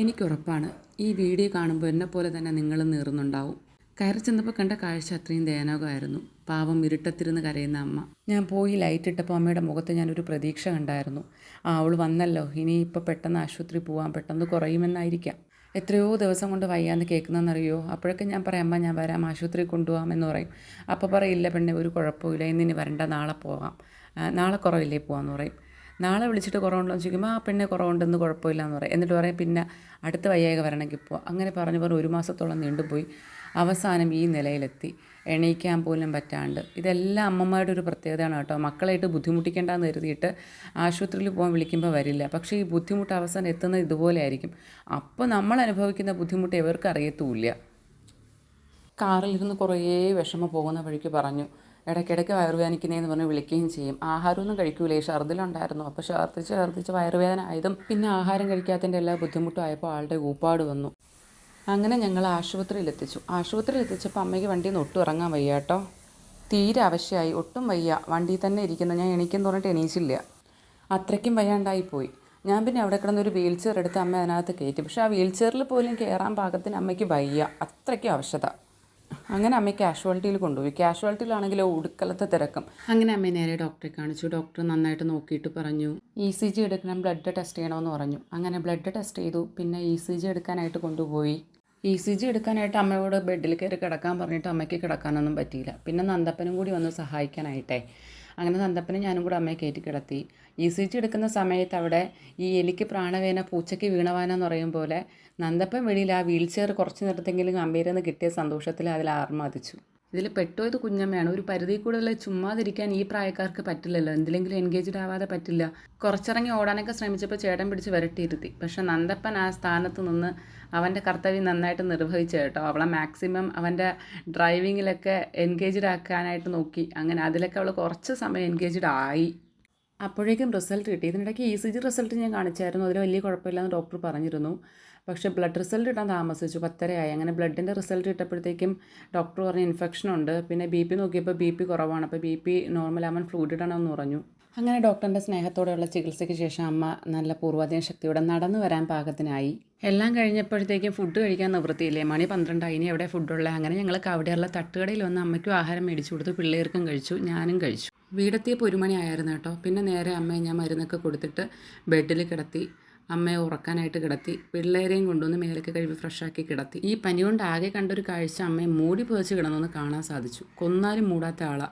എനിക്കുറപ്പാണ്. ഈ വീഡിയോ കാണുമ്പോൾ എന്നെ പോലെ തന്നെ നിങ്ങൾ നീറുന്നുണ്ടാവും. കയറി ചെന്നപ്പോൾ കണ്ട കാഴ്ച അത്രയും ദയനകമായിരുന്നു പാവം ഇരുട്ടത്തിരുന്ന് കരയുന്ന അമ്മ. ഞാൻ പോയി ലൈറ്റ് ഇട്ടപ്പോൾ അമ്മയുടെ മുഖത്ത് ഞാനൊരു പ്രതീക്ഷ കണ്ടായിരുന്നു. ആ അവൾ വന്നല്ലോ. ഇനി ഇപ്പോൾ പെട്ടെന്ന് ആശുപത്രി പോകാൻ പെട്ടെന്ന് കുറയുമെന്നായിരിക്കാം. എത്രയോ ദിവസം കൊണ്ട് വയ്യാന്ന് കേൾക്കുന്നതെന്നറിയോ? അപ്പോഴൊക്കെ ഞാൻ പറയാം അമ്മ ഞാൻ വരാം. ആശുപത്രി കൊണ്ടുപോകാം എന്ന് പറയും. അപ്പോൾ പറയില്ല പെണ്ണെ ഒരു കുഴപ്പമില്ല ഇന്നിനി വരണ്ട. നാളെ പോകാം നാളെ കുറവില്ലേ പോകാമെന്ന് പറയും. നാളെ വിളിച്ചിട്ട് കുറവുണ്ടോ എന്ന് ചോദിക്കുമ്പോൾ ആ പെണ്ണെ കുറവുണ്ടെന്ന് കുഴപ്പമില്ല എന്ന് പറയും. എന്നിട്ട് പറയും പിന്നെ അടുത്ത വയ്യായ്ക വരണമെങ്കിൽ പോവാം. അങ്ങനെ പറഞ്ഞു പറഞ്ഞ് ഒരു മാസത്തോളം നീണ്ടുപോയി. അവസാനം ഈ നിലയിലെത്തി. എണീക്കാൻ പോലും പറ്റാണ്ട്. ഇതെല്ലാം അമ്മമാരുടെ ഒരു പ്രത്യേകതയാണ് കേട്ടോ. മക്കളായിട്ട് ബുദ്ധിമുട്ടിക്കേണ്ടെന്ന് കരുതിയിട്ട് ആശുപത്രിയിൽ പോകാൻ വിളിക്കുമ്പോൾ വരില്ല. പക്ഷേ ഈ ബുദ്ധിമുട്ട് അവസാനം എത്തുന്നത് ഇതുപോലെ ആയിരിക്കും. അപ്പോൾ നമ്മൾ അനുഭവിക്കുന്ന ബുദ്ധിമുട്ട് ഇവർക്ക് കാറിലിരുന്ന് കുറേ വിഷമം പോകുന്ന വഴിക്ക് പറഞ്ഞു. ഇടയ്ക്കിടയ്ക്ക് വയറുവേദനിക്കുന്നതെന്ന് പറഞ്ഞ് വിളിക്കുകയും ചെയ്യും. ആഹാരമൊന്നും കഴിക്കൂലേ. ഛർദിലുണ്ടായിരുന്നു. അപ്പോൾ ഛർദിച്ച് ഛർദിച്ച് വയറുവേദന ആയതും പിന്നെ ആഹാരം കഴിക്കാത്തതിന്റെ എല്ലാ ബുദ്ധിമുട്ടും ആയപ്പോൾ ആളുടെ ഊപ്പാട് വന്നു. അങ്ങനെ ഞങ്ങൾ ആശുപത്രിയിൽ എത്തിച്ചു ആശുപത്രിയിൽ എത്തിച്ചപ്പോൾ അമ്മയ്ക്ക് വണ്ടിയിൽ നിന്ന് ഒട്ടും ഇറങ്ങാൻ വയ്യ കേട്ടോ തീരെ അവശ്യമായി ഒട്ടും വയ്യ. വണ്ടിയിൽ തന്നെ ഇരിക്കുന്ന. ഞാൻ എണീക്കും പറഞ്ഞിട്ട് എണീച്ചില്ല. അത്രയ്ക്കും വയ്യാണ്ടായി പോയി. ഞാൻ പിന്നെ അവിടെ കിടന്നൊരു വീൽ ചെയർ എടുത്ത് അമ്മ അതിനകത്ത് കയറ്റി. പക്ഷേ ആ വീൽ ചെയറിൽ പോലും കയറാൻ പാകത്തിന് അമ്മയ്ക്ക് വയ്യ. അത്രയ്ക്കും ആവശ്യത അങ്ങനെ അമ്മയെ കാഷ്വാലിറ്റിയിൽ കൊണ്ടുപോയി. കാഷ്വാലിറ്റിയിലാണെങ്കിൽ ഉടുക്കലത്തെ തിരക്കും. അങ്ങനെ അമ്മയെ നേരെ ഡോക്ടറെ കാണിച്ചു. ഡോക്ടർ നന്നായിട്ട് നോക്കിയിട്ട് പറഞ്ഞു. ഇ സി ജി എടുക്കണം ബ്ലഡ് ടെസ്റ്റ് ചെയ്യണമെന്ന് പറഞ്ഞു. അങ്ങനെ ബ്ലഡ് ടെസ്റ്റ് ചെയ്തു. പിന്നെ ഇ സി ജി എടുക്കാനായിട്ട് കൊണ്ടുപോയി. ഇ സി ജി എടുക്കാനായിട്ട് അമ്മയോട് ബെഡിൽ കയറി കിടക്കാൻ പറഞ്ഞിട്ട് അമ്മയ്ക്ക് കിടക്കാനൊന്നും പറ്റിയില്ല. പിന്നെ നന്ദപ്പനും കൂടി വന്ന് സഹായിക്കാനായിട്ടേ. അങ്ങനെ നന്ദപ്പനും ഞാനും കൂടെ അമ്മയെ കയറ്റി കിടത്തി. ഇ സി ജി എടുക്കുന്ന സമയത്ത് അവിടെ ഈ എലിക്ക് പ്രാണവേന പൂച്ചയ്ക്ക് വീണവാന എന്ന് പറയും പോലെ നന്ദപ്പൻ വെളിയിൽ ആ വീൽ ചെയർ കുറച്ച് നേരത്തെങ്കിലും അമ്പേരെന്ന് കിട്ടിയ സന്തോഷത്തിൽ അതിൽ ആർമാദിച്ചു. ഇതിൽ പെട്ടോയത് കുഞ്ഞമ്മയാണ്. ഒരു പരിധി കൂടുതൽ ചുമ്മാതിരിക്കാൻ ഈ പ്രായക്കാർക്ക് പറ്റില്ലല്ലോ. എന്തിലെങ്കിലും എൻഗേജ്ഡ് ആവാതെ പറ്റില്ല. കുറച്ചിറങ്ങി ഓടാനൊക്കെ ശ്രമിച്ചപ്പോൾ ചേട്ടൻ പിടിച്ച് വരട്ടിയിരുത്തി. പക്ഷെ നന്ദപ്പൻ ആ സ്ഥാനത്ത് നിന്ന് അവന്റെ കർത്തവ്യം നന്നായിട്ട് നിർവഹിച്ചു കേട്ടോ. അവളെ മാക്സിമം അവന്റെ ഡ്രൈവിങ്ങിലൊക്കെ എൻഗേജ്ഡ് ആക്കാനായിട്ട് നോക്കി. അങ്ങനെ അതിലൊക്കെ അവൾ കുറച്ച് സമയം എൻഗേജ്ഡ് ആയി. അപ്പോഴേക്കും റിസൾട്ട് കിട്ടി. ഇതിനിടയ്ക്ക് ഇ സി ജി റിസൾട്ട് ഞാൻ കാണിച്ചായിരുന്നു. അതിൽ വലിയ കുഴപ്പമില്ലെന്ന് ഡോക്ടർ പറഞ്ഞിരുന്നു. പക്ഷേ ബ്ലഡ് റിസൾട്ട് കിട്ടാൻ താമസിച്ചു. പത്തരയായി. അങ്ങനെ ബ്ലഡിന്റെ റിസൾട്ട് കിട്ടപ്പോഴത്തേക്കും ഡോക്ടർ പറഞ്ഞ ഇൻഫെക്ഷൻ ഉണ്ട്. പിന്നെ ബി പി നോക്കിയപ്പോൾ ബി പി കുറവാണ്. അപ്പോൾ ബി പി നോർമലാവാൻ ഫ്ലൂയിഡ് ഇടണമെന്ന് പറഞ്ഞു. അങ്ങനെ ഡോക്ടറിന്റെ സ്നേഹത്തോടെയുള്ള ചികിത്സയ്ക്ക് ശേഷം അമ്മ നല്ല പൂർവാധീന ശക്തിയോടെ നടന്നു വരാൻ പാകത്തിനായി. എല്ലാം കഴിഞ്ഞപ്പോഴത്തേക്കും ഫുഡ് കഴിക്കാൻ നിവൃത്തിയില്ലേ? മണി പന്ത്രണ്ടായി. ഇനി എവിടെ ഫുഡുള്ളത് അങ്ങനെ ഞങ്ങൾ അവിടെയുള്ള തട്ടുകടയിൽ വന്ന് അമ്മയ്ക്കും ആഹാരം മേടിച്ചു കൊടുത്തു. പിള്ളേർക്കും കഴിച്ചു. ഞാനും കഴിച്ചു. വീടെത്തിയപ്പോൾ ഒരു മണിയായിരുന്നു കേട്ടോ. പിന്നെ നേരെ അമ്മയെ ഞാൻ മരുന്നൊക്കെ കൊടുത്തിട്ട് ബെഡിൽ കിടത്തി അമ്മയെ ഉറക്കാനായിട്ട് കിടത്തി പിള്ളേരെയും കൊണ്ടുവന്ന് മേലൊക്കെ കഴുകി ഫ്രഷാക്കി കിടത്തി. ഈ പനി കൊണ്ട് ആകെ കണ്ടൊരു കാഴ്ച അമ്മയെ മൂടി പുതച്ച് കിടന്നൊന്ന് കാണാൻ സാധിച്ചു. കൊന്നാലും മൂടാത്ത ആളാ.